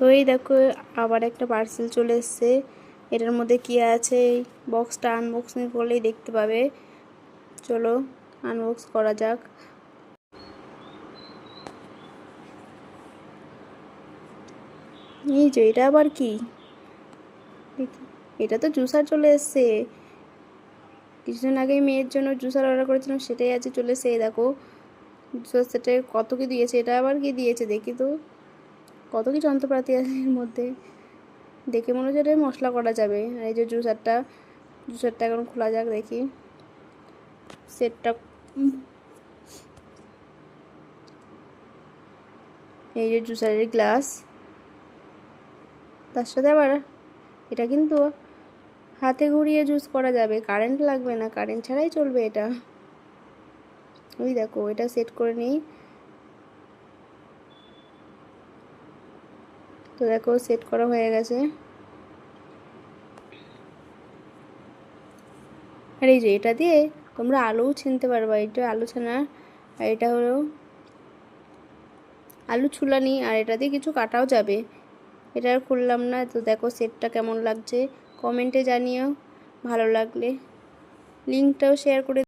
তো এই দেখো, আবার একটা পার্সেল চলে এসছে। এটার মধ্যে কি আছে? এই বক্সটা আনবক্সিং করলেই দেখতে পাবে। চলো আনবক্স করা যাক। এই যে, এটা আবার কি? এটা তো জুসার চলে এসছে। কিছুদিন আগে মেয়ের জন্য জুসার অর্ডার করেছিলাম, সেটাই আছে চলে এসে দেখো, জুসার সেটে কত কি দিয়েছে? এটা আবার কি দিয়েছে? দেখি তো। কত কি যন্ত্রপাতি আছে এর মধ্যে? দেখে মনে হচ্ছে এটা মশলা করা যাবে। আর এই যে জুসারটা জুসারটা এখন খোলা যাক দেখি। সেটটা, এই যে জুসারের গ্লাস। তার সাথে আবার এটা কিন্তু হাতে ঘুরিয়ে জুস করা যাবে। কারেন্ট লাগবে না, কারেন্ট ছাড়াই চলবে এটা। ওই দেখো, এটা সেট করে নিই। তো দেখো সেট করা হয়ে গেছে। আর এই যে এটা দিয়ে তোমরা আলুও ছিনতে পারবা, এটা আলু ছানা, আর এটা হলো আলু ছুলানি, আর এটা দিয়ে কিছু কাটাও যাবে। এটা আর খুললাম না, তো দেখো সেটটা কেমন লাগছে। কমেন্টে জানিও, ভালো লাগলে। লিঙ্কটাও শেয়ার করে